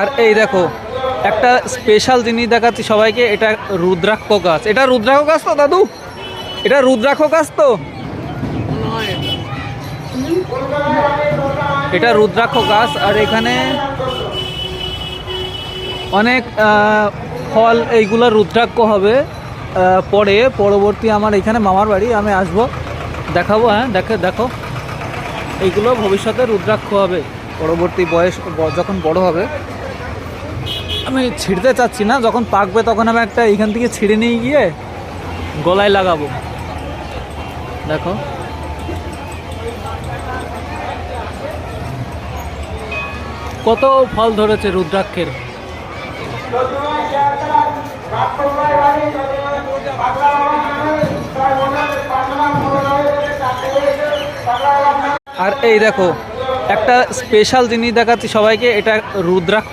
আর এই দেখো, একটা স্পেশাল জিনিস দেখাচ্ছি সবাইকে, এটা রুদ্রাক্ষ গাছ। এটা রুদ্রাক্ষ গাছ তো, দাদু? এটা রুদ্রাক্ষ গাছ তো? এটা রুদ্রাক্ষ গাছ, আর এখানে অনেক ফল, এইগুলো রুদ্রাক্ষ হবে পরে, পরবর্তী আমার এখানে মামার বাড়ি, আমি আসব, দেখাবো হ্যাঁ দেখে, দেখো। এইগুলো ভবিষ্যতে রুদ্রাক্ষ হবে, পরবর্তী বয়স যখন বড় হবে। আমি ছিঁড়তে চাচ্ছি না, যখন পাকবে তখন আমি একটা এইখান থেকে ছিঁড়ে নিয়ে গিয়ে গলায় লাগাবো। দেখো। কত ফল ধরেছে রুদ্রাক্ষের। আর এই দেখো, একটা স্পেশাল জিনিস দেখাচ্ছি সবাইকে, এটা রুদ্রাক্ষ।